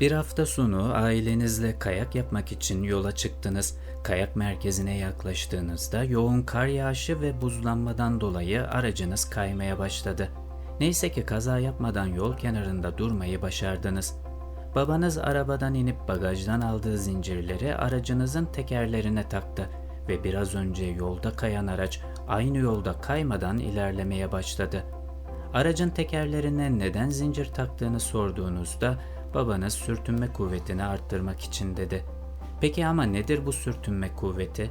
Bir hafta sonu ailenizle kayak yapmak için yola çıktınız. Kayak merkezine yaklaştığınızda yoğun kar yağışı ve buzlanmadan dolayı aracınız kaymaya başladı. Neyse ki kaza yapmadan yol kenarında durmayı başardınız. Babanız arabadan inip bagajdan aldığı zincirleri aracınızın tekerlerine taktı ve biraz önce yolda kayan araç aynı yolda kaymadan ilerlemeye başladı. Aracın tekerlerine neden zincir taktığını sorduğunuzda babanız sürtünme kuvvetini arttırmak için dedi. Peki ama nedir bu sürtünme kuvveti?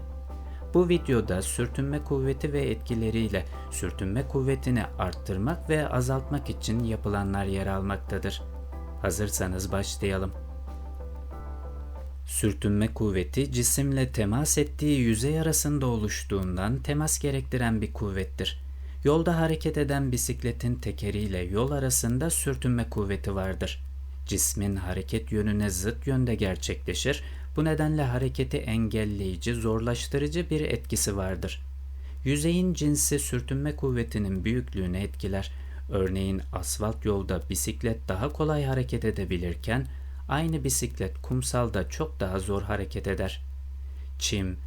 Bu videoda sürtünme kuvveti ve etkileriyle sürtünme kuvvetini arttırmak ve azaltmak için yapılanlar yer almaktadır. Hazırsanız başlayalım. Sürtünme kuvveti cisimle temas ettiği yüzey arasında oluştuğundan temas gerektiren bir kuvvettir. Yolda hareket eden bisikletin tekeriyle yol arasında sürtünme kuvveti vardır. Cismin hareket yönüne zıt yönde gerçekleşir. Bu nedenle hareketi engelleyici, zorlaştırıcı bir etkisi vardır. Yüzeyin cinsi sürtünme kuvvetinin büyüklüğünü etkiler. Örneğin asfalt yolda bisiklet daha kolay hareket edebilirken aynı bisiklet kumsalda çok daha zor hareket eder. Çim,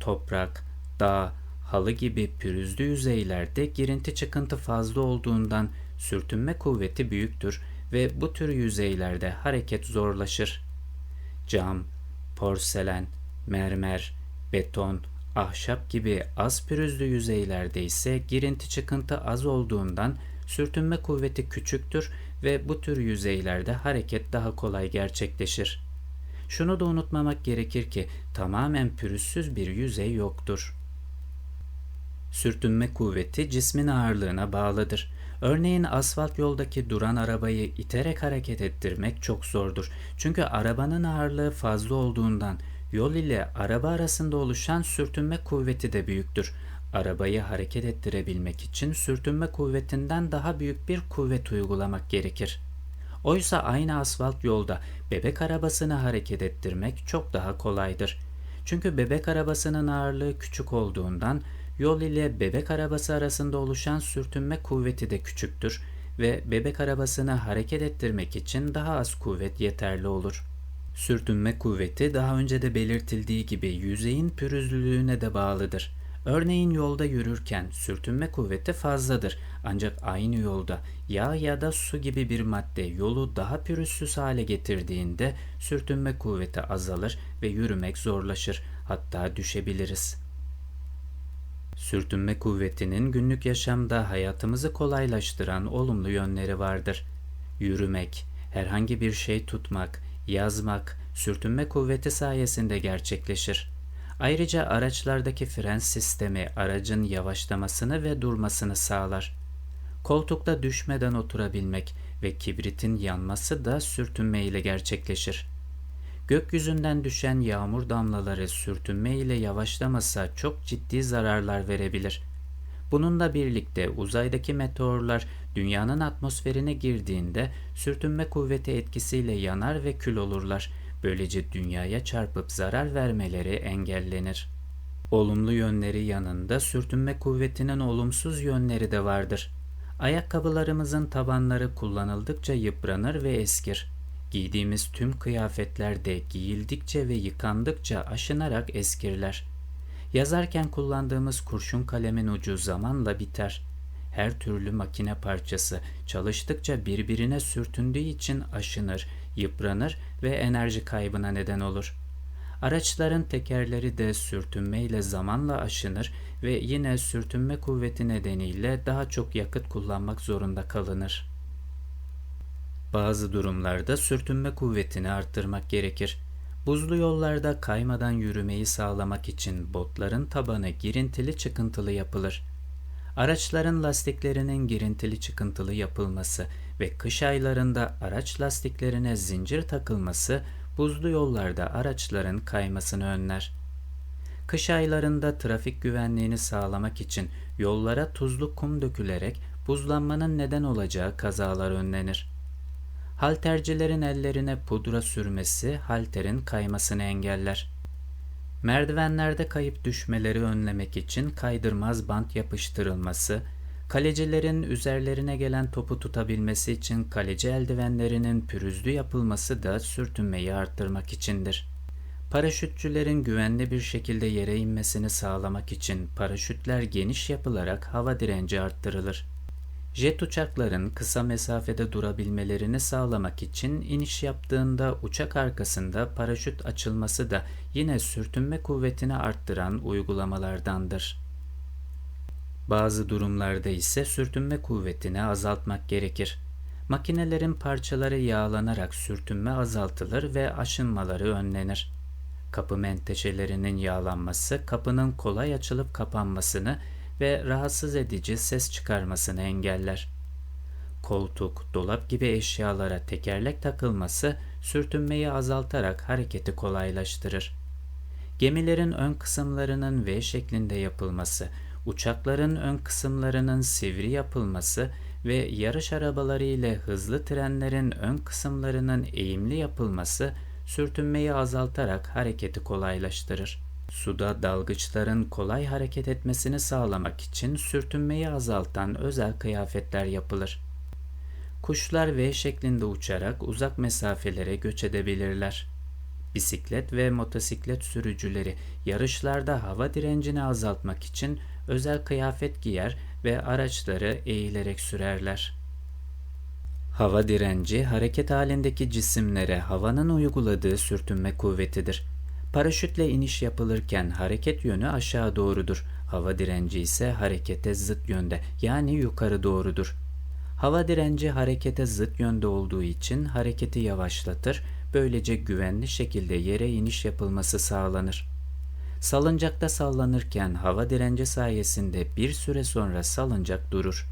toprak, dağ, halı gibi pürüzlü yüzeylerde girinti çıkıntı fazla olduğundan sürtünme kuvveti büyüktür ve bu tür yüzeylerde hareket zorlaşır. Cam, porselen, mermer, beton, ahşap gibi az pürüzlü yüzeylerde ise girinti çıkıntı az olduğundan sürtünme kuvveti küçüktür ve bu tür yüzeylerde hareket daha kolay gerçekleşir. Şunu da unutmamak gerekir ki tamamen pürüzsüz bir yüzey yoktur. Sürtünme kuvveti cismin ağırlığına bağlıdır. Örneğin asfalt yoldaki duran arabayı iterek hareket ettirmek çok zordur. Çünkü arabanın ağırlığı fazla olduğundan yol ile araba arasında oluşan sürtünme kuvveti de büyüktür. Arabayı hareket ettirebilmek için sürtünme kuvvetinden daha büyük bir kuvvet uygulamak gerekir. Oysa aynı asfalt yolda bebek arabasını hareket ettirmek çok daha kolaydır. Çünkü bebek arabasının ağırlığı küçük olduğundan yol ile bebek arabası arasında oluşan sürtünme kuvveti de küçüktür ve bebek arabasını hareket ettirmek için daha az kuvvet yeterli olur. Sürtünme kuvveti daha önce de belirtildiği gibi yüzeyin pürüzlülüğüne de bağlıdır. Örneğin yolda yürürken sürtünme kuvveti fazladır ancak aynı yolda yağ ya da su gibi bir madde yolu daha pürüzsüz hale getirdiğinde sürtünme kuvveti azalır ve yürümek zorlaşır hatta düşebiliriz. Sürtünme kuvvetinin günlük yaşamda hayatımızı kolaylaştıran olumlu yönleri vardır. Yürümek, herhangi bir şey tutmak, yazmak sürtünme kuvveti sayesinde gerçekleşir. Ayrıca araçlardaki fren sistemi aracın yavaşlamasını ve durmasını sağlar. Koltukta düşmeden oturabilmek ve kibritin yanması da sürtünme ile gerçekleşir. Gökyüzünden düşen yağmur damlaları sürtünme ile yavaşlamasa çok ciddi zararlar verebilir. Bununla birlikte uzaydaki meteorlar dünyanın atmosferine girdiğinde sürtünme kuvveti etkisiyle yanar ve kül olurlar. Böylece dünyaya çarpıp zarar vermeleri engellenir. Olumlu yönleri yanında sürtünme kuvvetinin olumsuz yönleri de vardır. Ayakkabılarımızın tabanları kullanıldıkça yıpranır ve eskir. Giydiğimiz tüm kıyafetler de giyildikçe ve yıkandıkça aşınarak eskirler. Yazarken kullandığımız kurşun kalemin ucu zamanla biter. Her türlü makine parçası çalıştıkça birbirine sürtündüğü için aşınır, yıpranır ve enerji kaybına neden olur. Araçların tekerleri de sürtünmeyle zamanla aşınır ve yine sürtünme kuvveti nedeniyle daha çok yakıt kullanmak zorunda kalınır. Bazı durumlarda sürtünme kuvvetini arttırmak gerekir. Buzlu yollarda kaymadan yürümeyi sağlamak için botların tabanı girintili çıkıntılı yapılır. Araçların lastiklerinin girintili çıkıntılı yapılması ve kış aylarında araç lastiklerine zincir takılması buzlu yollarda araçların kaymasını önler. Kış aylarında trafik güvenliğini sağlamak için yollara tuzlu kum dökülerek buzlanmanın neden olacağı kazalar önlenir. Haltercilerin ellerine pudra sürmesi halterin kaymasını engeller. Merdivenlerde kayıp düşmeleri önlemek için kaydırmaz bant yapıştırılması, Kalecilerin üzerlerine gelen topu tutabilmesi için kaleci eldivenlerinin pürüzlü yapılması da sürtünmeyi arttırmak içindir. Paraşütçülerin güvenli bir şekilde yere inmesini sağlamak için paraşütler geniş yapılarak hava direnci arttırılır. Jet uçakların kısa mesafede durabilmelerini sağlamak için iniş yaptığında uçak arkasında paraşüt açılması da yine sürtünme kuvvetini arttıran uygulamalardandır. Bazı durumlarda ise sürtünme kuvvetini azaltmak gerekir. Makinelerin parçaları yağlanarak sürtünme azaltılır ve aşınmaları önlenir. Kapı menteşelerinin yağlanması kapının kolay açılıp kapanmasını ve rahatsız edici ses çıkarmasını engeller. Koltuk, dolap gibi eşyalara tekerlek takılması sürtünmeyi azaltarak hareketi kolaylaştırır. Gemilerin ön kısımlarının V şeklinde yapılması, uçakların ön kısımlarının sivri yapılması ve yarış arabaları ile hızlı trenlerin ön kısımlarının eğimli yapılması sürtünmeyi azaltarak hareketi kolaylaştırır. Suda dalgıçların kolay hareket etmesini sağlamak için sürtünmeyi azaltan özel kıyafetler yapılır. Kuşlar V şeklinde uçarak uzak mesafelere göç edebilirler. Bisiklet ve motosiklet sürücüleri yarışlarda hava direncini azaltmak için özel kıyafet giyer ve araçları eğilerek sürerler. Hava direnci hareket halindeki cisimlere havanın uyguladığı sürtünme kuvvetidir. Paraşütle iniş yapılırken hareket yönü aşağı doğrudur. Hava direnci ise harekete zıt yönde yani yukarı doğrudur. Hava direnci harekete zıt yönde olduğu için hareketi yavaşlatır, böylece güvenli şekilde yere iniş yapılması sağlanır. Salıncakta sallanırken hava direnci sayesinde bir süre sonra salıncak durur.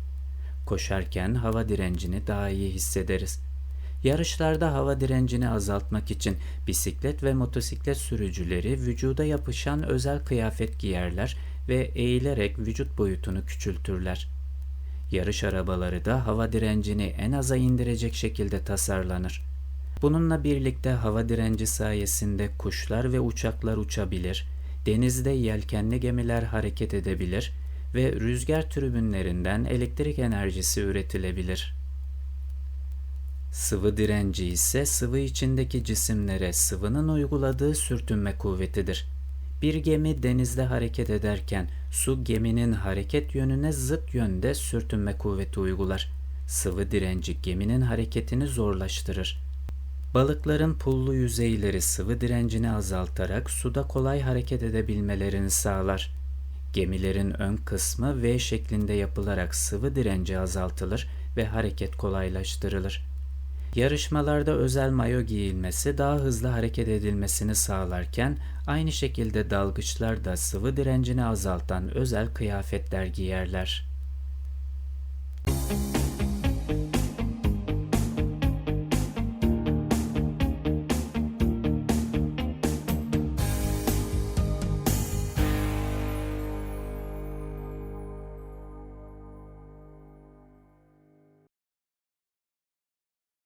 Koşarken hava direncini daha iyi hissederiz. Yarışlarda hava direncini azaltmak için bisiklet ve motosiklet sürücüleri vücuda yapışan özel kıyafet giyerler ve eğilerek vücut boyutunu küçültürler. Yarış arabaları da hava direncini en aza indirecek şekilde tasarlanır. Bununla birlikte hava direnci sayesinde kuşlar ve uçaklar uçabilir, denizde yelkenli gemiler hareket edebilir ve rüzgar tribünlerinden elektrik enerjisi üretilebilir. Sıvı direnci ise sıvı içindeki cisimlere sıvının uyguladığı sürtünme kuvvetidir. Bir gemi denizde hareket ederken su geminin hareket yönüne zıt yönde sürtünme kuvveti uygular. Sıvı direnci geminin hareketini zorlaştırır. Balıkların pullu yüzeyleri sıvı direncini azaltarak suda kolay hareket edebilmelerini sağlar. Gemilerin ön kısmı V şeklinde yapılarak sıvı direnci azaltılır ve hareket kolaylaştırılır. Yarışmalarda özel mayo giyilmesi daha hızlı hareket edilmesini sağlarken aynı şekilde dalgıçlar da sıvı direncini azaltan özel kıyafetler giyerler.